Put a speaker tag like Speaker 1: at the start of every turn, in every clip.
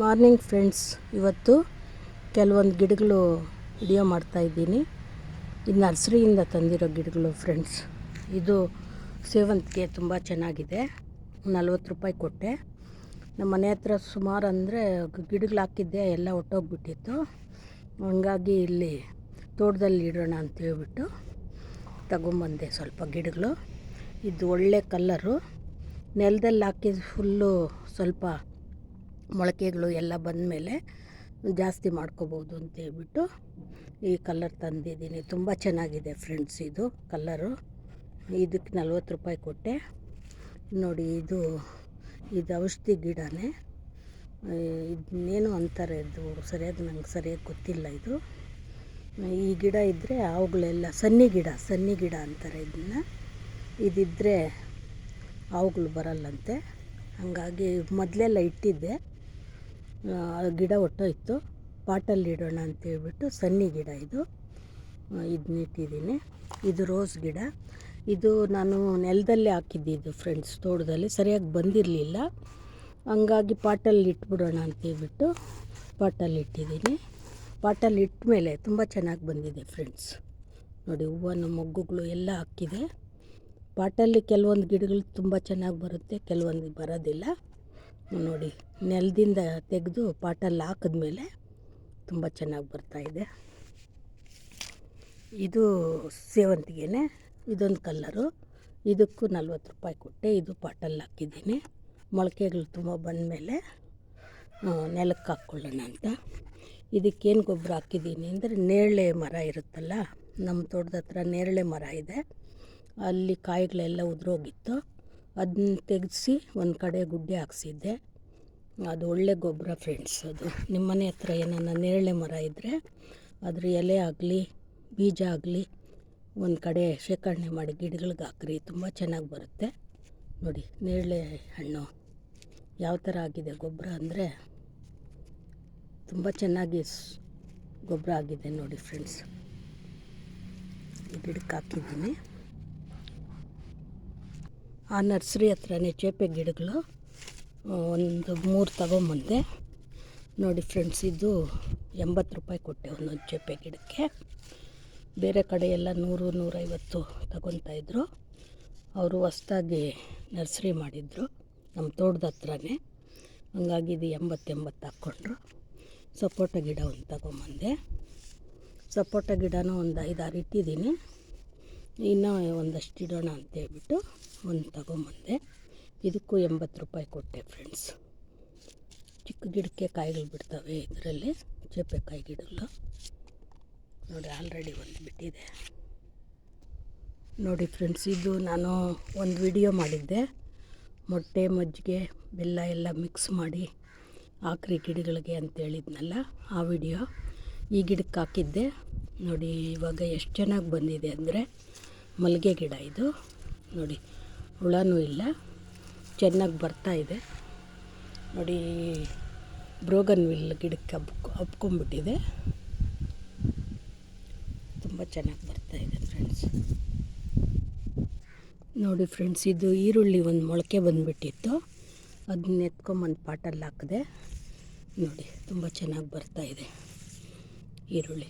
Speaker 1: Morning friends ಇವತ್ತು ಕೆಲವೊಂದು ಗಿಡಗಳು ವಿಡಿಯೋ ಮಾಡ್ತಾಯಿದ್ದೀನಿ ಇದು ನರ್ಸರಿಯಿಂದ ತಂದಿರೋ ಗಿಡಗಳು ಫ್ರೆಂಡ್ಸ್ ಇದು ಸೇವಂತಿಗೆ ತುಂಬ ಚೆನ್ನಾಗಿದೆ. ನಲ್ವತ್ತು ರೂಪಾಯಿ ಕೊಟ್ಟೆ. ನಮ್ಮ ಮನೆ ಹತ್ರ ಸುಮಾರು ಅಂದರೆ ಗಿಡಗಳು ಹಾಕಿದ್ದೆ, ಎಲ್ಲ ಒಟ್ಟೋಗ್ಬಿಟ್ಟಿತ್ತು. ಹಂಗಾಗಿ ಇಲ್ಲಿ ತೋಟದಲ್ಲಿ ಇಡೋಣ ಅಂತ ಹೇಳ್ಬಿಟ್ಟು ತಗೊಂಬಂದೆ ಸ್ವಲ್ಪ ಗಿಡಗಳು. ಇದು ಒಳ್ಳೆ ಕಲ್ಲರು ನೆಲದಲ್ಲಿ ಹಾಕಿದ ಫುಲ್ಲು ಸ್ವಲ್ಪ ಮೊಳಕೆಗಳು ಎಲ್ಲ ಬಂದಮೇಲೆ ಜಾಸ್ತಿ ಮಾಡ್ಕೋಬೋದು ಅಂತ ಹೇಳ್ಬಿಟ್ಟು ಈ ಕಲ್ಲರ್ ತಂದಿದ್ದೀನಿ. ತುಂಬ ಚೆನ್ನಾಗಿದೆ ಫ್ರೆಂಡ್ಸ್ ಇದು ಕಲ್ಲರು. ಇದಕ್ಕೆ ನಲ್ವತ್ತು ರೂಪಾಯಿ ಕೊಟ್ಟೆ. ನೋಡಿ, ಇದು ಇದು ಔಷಧಿ ಗಿಡನೇ. ಇದನ್ನೇನು ಅಂತಾರೆ ಇದು ಸರಿಯಾಗಿ ನಂಗೆ ಸರಿಯಾಗಿ ಗೊತ್ತಿಲ್ಲ ಇದು. ಈ ಗಿಡ ಇದ್ದರೆ ಅವುಗಳೆಲ್ಲ ಸನ್ನಿ ಗಿಡ ಸನ್ನಿ ಗಿಡ ಅಂತಾರೆ ಇದನ್ನು. ಇದಿದ್ದರೆ ಅವುಗಳು ಬರಲ್ಲಂತೆ. ಹಾಗಾಗಿ ಮೊದಲೆಲ್ಲ ಇಟ್ಟಿದ್ದೆ. ಗಿಡ ಒಟ್ಟೋಯ್ತು ಪಾಟಲ್ಲಿ ಇಡೋಣ ಅಂತೇಳ್ಬಿಟ್ಟು ಸನ್ನಿ ಗಿಡ ಇದು. ಇದನ್ನಿಟ್ಟಿದ್ದೀನಿ ಇದು ರೋಸ್ ಗಿಡ. ಇದು ನಾನು ನೆಲದಲ್ಲೇ ಹಾಕಿದ್ದಿದ್ದು ಫ್ರೆಂಡ್ಸ್ ತೋಟದಲ್ಲಿ. ಸರಿಯಾಗಿ ಬಂದಿರಲಿಲ್ಲ. ಹಂಗಾಗಿ ಪಾಟಲ್ಲಿ ಇಟ್ಬಿಡೋಣ ಅಂತೇಳ್ಬಿಟ್ಟು ಪಾಟಲ್ಲಿ ಇಟ್ಟಿದ್ದೀನಿ. ಪಾಟಲ್ಲಿ ಇಟ್ಟ ಮೇಲೆ ತುಂಬ ಚೆನ್ನಾಗಿ ಬಂದಿದೆ ಫ್ರೆಂಡ್ಸ್ ನೋಡಿ ಹೂವನ್ನು, ಮೊಗ್ಗುಗಳು ಎಲ್ಲ ಹಾಕಿದೆ. ಪಾಟಲ್ಲಿ ಕೆಲವೊಂದು ಗಿಡಗಳು ತುಂಬ ಚೆನ್ನಾಗಿ ಬರುತ್ತೆ, ಕೆಲವೊಂದು ಬರೋದಿಲ್ಲ. ನೋಡಿ, ನೆಲದಿಂದ ತೆಗೆದು ಪಾಟಲ್ಲಿ ಹಾಕಿದ್ಮೇಲೆ ತುಂಬ ಚೆನ್ನಾಗಿ ಬರ್ತಾಯಿದೆ ಇದು. ಸೇವಂತಿಗೆನೆ, ಇದೊಂದು ಕಲ್ಲರು. ಇದಕ್ಕೂ ನಲ್ವತ್ತು ರೂಪಾಯಿ ಕೊಟ್ಟೆ, ಇದು ಪಾಟಲ್ಲಿ ಹಾಕಿದ್ದೀನಿ. ಮೊಳಕೆಗಳು ತುಂಬ ಬಂದಮೇಲೆ ನೆಲಕ್ಕೆ ಹಾಕ್ಕೊಳ್ಳೋಣ ಅಂತ. ಇದಕ್ಕೇನು ಗೊಬ್ಬರ ಹಾಕಿದ್ದೀನಿ ಅಂದರೆ ನೇರಳೆ ಮರ ಇರುತ್ತಲ್ಲ, ನಮ್ಮ ತೋಟದ ಹತ್ರ ನೇರಳೆ ಮರ ಇದೆ. ಅಲ್ಲಿ ಕಾಯಿಗಳೆಲ್ಲ ಉದುರೋಗಿತ್ತು. ಅದನ್ನ ತೆಗೆಸಿ ಒಂದು ಕಡೆ ಗುಡ್ಡೆ ಹಾಕ್ಸಿದ್ದೆ. ಅದು ಒಳ್ಳೆ ಗೊಬ್ಬರ ಫ್ರೆಂಡ್ಸ್ ಅದು. ನಿಮ್ಮ ಮನೆ ಹತ್ರ ಏನನ್ನ ನೇರಳೆ ಮರ ಇದ್ದರೆ ಅದ್ರ ಎಲೆ ಆಗಲಿ, ಬೀಜ ಆಗಲಿ ಒಂದು ಕಡೆ ಶೇಖರಣೆ ಮಾಡಿ ಗಿಡಗಳಿಗೆ ಹಾಕ್ರಿ, ತುಂಬ ಚೆನ್ನಾಗಿ ಬರುತ್ತೆ. ನೋಡಿ, ನೇರಳೆ ಹಣ್ಣು ಯಾವ ಥರ ಆಗಿದೆ ಗೊಬ್ಬರ ಅಂದರೆ ತುಂಬ ಚೆನ್ನಾಗಿ ಗೊಬ್ಬರ ಆಗಿದೆ ನೋಡಿ ಫ್ರೆಂಡ್ಸ್ ಗಿಡಕ್ಕೆ ಹಾಕಿದ್ದೀನಿ. ಆ ನರ್ಸರಿ ಹತ್ರನೇ ಚೇಪೆ ಗಿಡಗಳು ಒಂದು ಮೂರು ತಗೊಂಬಂದೆ. ನೋಡಿ ಫ್ರೆಂಡ್ಸ್ ಇದು ಎಂಬತ್ತು ರೂಪಾಯಿ ಕೊಟ್ಟೆ ಒಂದೊಂದು ಚೇಪೆ ಗಿಡಕ್ಕೆ. ಬೇರೆ ಕಡೆ ಎಲ್ಲ ನೂರು, ನೂರೈವತ್ತು ತಗೊತಾಯಿದ್ರು ಅವರು ಹೊಸ್ದಾಗಿ ನರ್ಸರಿ ಮಾಡಿದರು ನಮ್ಮ ತೋಟದ ಹತ್ರನೇ. ಹಂಗಾಗಿ ಇದು ಎಂಬತ್ತೆಂಬತ್ತು ಎಂಬತ್ತು ಹಾಕ್ಕೊಂಡ್ರು. ಸಪೋಟ ಗಿಡ ಒಂದು ತಗೊಂಬಂದೆ. ಸಪೋಟ ಗಿಡನೂ ಒಂದು ಐದಾರು ಇಟ್ಟಿದ್ದೀನಿ. ಇನ್ನೂ ಒಂದಷ್ಟು ಇಡೋಣ ಅಂತೇಳ್ಬಿಟ್ಟು ಒಂದು ತಗೊಂಬಂದೆ. ಇದಕ್ಕೂ ಎಂಬತ್ತು ರೂಪಾಯಿ ಕೊಟ್ಟೆ ಫ್ರೆಂಡ್ಸ್ ಚಿಕ್ಕ ಗಿಡಕ್ಕೆ ಕಾಯಿಗಳು ಬಿಡ್ತವೆ ಇದರಲ್ಲಿ. ಚೇಪೆಕಾಯಿ ಗಿಡಗಳು ನೋಡಿ ಆಲ್ರೆಡಿ ಒಂದು ಬಿಟ್ಟಿದೆ ನೋಡಿ ಫ್ರೆಂಡ್ಸ್ ಇದು ನಾನು ಒಂದು ವಿಡಿಯೋ ಮಾಡಿದ್ದೆ. ಮೊಟ್ಟೆ, ಮಜ್ಜಿಗೆ, ಬೆಲ್ಲ ಎಲ್ಲ ಮಿಕ್ಸ್ ಮಾಡಿ ಆಕ್ರಿ ಗಿಡಗಳಿಗೆ ಅಂತ ಹೇಳಿದ್ನಲ್ಲ ಆ ವಿಡಿಯೋ ಈ ಗಿಡಕ್ಕೆ ಹಾಕಿದ್ದೆ. ನೋಡಿ, ಇವಾಗ ಎಷ್ಟು ಚೆನ್ನಾಗಿ ಬಂದಿದೆ ಅಂದರೆ ಮಲ್ಲಿಗೆ ಗಿಡ ಇದು. ನೋಡಿ, ಹುಳನೂ ಇಲ್ಲ, ಚೆನ್ನಾಗಿ ಬರ್ತಾ ಇದೆ. ನೋಡಿ, ಬ್ರೋಗನ್ ವಿಲ್ ಗಿಡಕ್ಕೆ ಹಬ್ಕೊ ಹಬ್ಕೊಂಬಿಟ್ಟಿದೆ ತುಂಬ ಚೆನ್ನಾಗಿ ಬರ್ತಾ ಇದೆ ಫ್ರೆಂಡ್ಸ್ ನೋಡಿ ಫ್ರೆಂಡ್ಸ್ ಇದು ಈರುಳ್ಳಿ ಒಂದು ಮೊಳಕೆ ಬಂದುಬಿಟ್ಟಿತ್ತು. ಅದನ್ನ ಎತ್ಕೊಂಬಂದು ಪಾಟಲ್ಲಿ ಹಾಕಿದೆ. ನೋಡಿ, ತುಂಬ ಚೆನ್ನಾಗಿ ಬರ್ತಾ ಇದೆ ಈರುಳ್ಳಿ.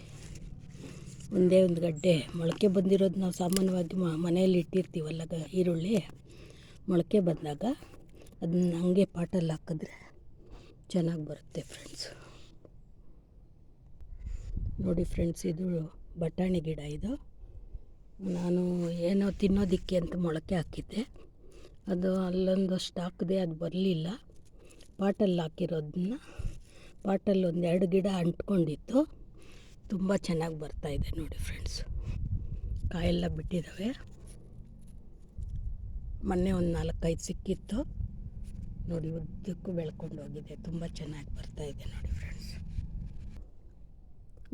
Speaker 1: ಒಂದೇ ಒಂದು ಗಡ್ಡೆ. ಮೊಳಕೆ ಬಂದಿರೋದು ನಾವು ಸಾಮಾನ್ಯವಾಗಿ ಮನೆಯಲ್ಲಿ ಇಟ್ಟಿರ್ತೀವಲ್ಲ ಗ, ಈರುಳ್ಳಿ. ಮೊಳಕೆ ಬಂದಾಗ ಅದನ್ನ ಹಂಗೆ ಪಾಟಲ್ಲಿ ಹಾಕಿದ್ರೆ ಚೆನ್ನಾಗಿ ಬರುತ್ತೆ ಫ್ರೆಂಡ್ಸ್. ನೋಡಿ ಫ್ರೆಂಡ್ಸ್, ಇದು ಬಟಾಣಿ ಗಿಡ ಇದು. ನಾನು ಏನೋ ತಿನ್ನೋದಿಕ್ಕೆ ಅಂತ ಮೊಳಕೆ ಹಾಕಿದ್ದೆ. ಅದು ಅಲ್ಲೊಂದಷ್ಟು ಹಾಕಿದೆ ಅದು ಬರಲಿಲ್ಲ. ಪಾಟಲ್ಲಿ ಹಾಕಿರೋದನ್ನ ಪಾಟಲ್ಲಿ ಒಂದೆರಡು ಗಿಡ ಅಂಟ್ಕೊಂಡಿತ್ತು. ತುಂಬ ಚೆನ್ನಾಗಿ ಬರ್ತಾಯಿದೆ ನೋಡಿ ಫ್ರೆಂಡ್ಸ್ ಕಾಯೆಲ್ಲ ಬಿಟ್ಟಿದ್ದಾವೆ ಮೊನ್ನೆ ಒಂದು ನಾಲ್ಕೈದು ಸಿಕ್ಕಿತ್ತು. ನೋಡಿ ಉದ್ದಕ್ಕೂ ಬೆಳ್ಕೊಂಡು ಹೋಗಿದೆ. ತುಂಬ ಚೆನ್ನಾಗಿ ಬರ್ತಾಯಿದೆ ನೋಡಿ ಫ್ರೆಂಡ್ಸ್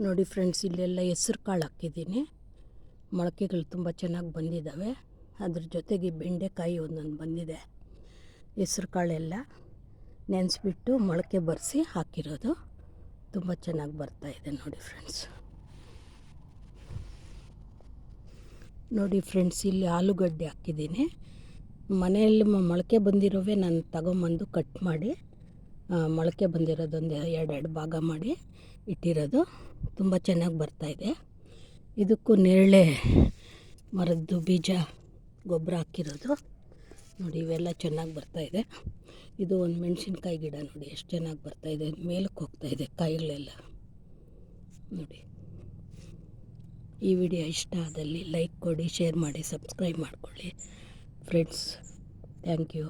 Speaker 1: ನೋಡಿ ಫ್ರೆಂಡ್ಸ್ ಇಲ್ಲೆಲ್ಲ ಹೆಸ್ರು ಕಾಳು ಹಾಕಿದ್ದೀನಿ. ಮೊಳಕೆಗಳು ತುಂಬ ಚೆನ್ನಾಗಿ ಬಂದಿದ್ದಾವೆ ಅದ್ರ ಜೊತೆಗೆ ಬೆಂಡೆಕಾಯಿ ಒಂದೊಂದು ಬಂದಿದೆ. ಹೆಸ್ರು ಕಾಳೆಲ್ಲ ನೆನೆಸ್ಬಿಟ್ಟು ಮೊಳಕೆ ಬರೆಸಿ ಹಾಕಿರೋದು. ತುಂಬ ಚೆನ್ನಾಗಿ ಬರ್ತಾ ಇದೆ ನೋಡಿ ಫ್ರೆಂಡ್ಸ್ ನೋಡಿ ಫ್ರೆಂಡ್ಸ್ ಇಲ್ಲಿ ಆಲೂಗಡ್ಡೆ ಹಾಕಿದ್ದೀನಿ. ಮನೆಯಲ್ಲಿ ಮೊಳಕೆ ಬಂದಿರೋವೆ ನಾನು ತಗೊಂಬಂದು ಕಟ್ ಮಾಡಿ ಮೊಳಕೆ ಬಂದಿರೋದೊಂದು ಎರಡೆರಡು ಭಾಗ ಮಾಡಿ ಇಟ್ಟಿರೋದು. ತುಂಬ ಚೆನ್ನಾಗಿ ಬರ್ತಾಯಿದೆ ಇದಕ್ಕೂ ನೇರಳೆ ಮರದ್ದು ಬೀಜ, ಗೊಬ್ಬರ ಹಾಕಿರೋದು. ನೋಡಿ, ಇವೆಲ್ಲ ಚೆನ್ನಾಗಿ ಬರ್ತಾಯಿದೆ ಇದು. ಒಂದು ಮೆಣಸಿನ್ಕಾಯಿ ಗಿಡ ನೋಡಿ, ಎಷ್ಟು ಚೆನ್ನಾಗಿ ಬರ್ತಾಯಿದೆ ಮೇಲಕ್ಕೆ ಹೋಗ್ತಾಯಿದೆ ಕಾಯಿಗಳೆಲ್ಲ ನೋಡಿ. ಈ ವಿಡಿಯೋ ಇಷ್ಟ ಆದಲ್ಲಿ ಲೈಕ್ ಕೊಡಿ, ಶೇರ್ ಮಾಡಿ, ಸಬ್ಸ್ಕ್ರೈಬ್ ಮಾಡಿಕೊಳ್ಳಿ. Friends, thank you.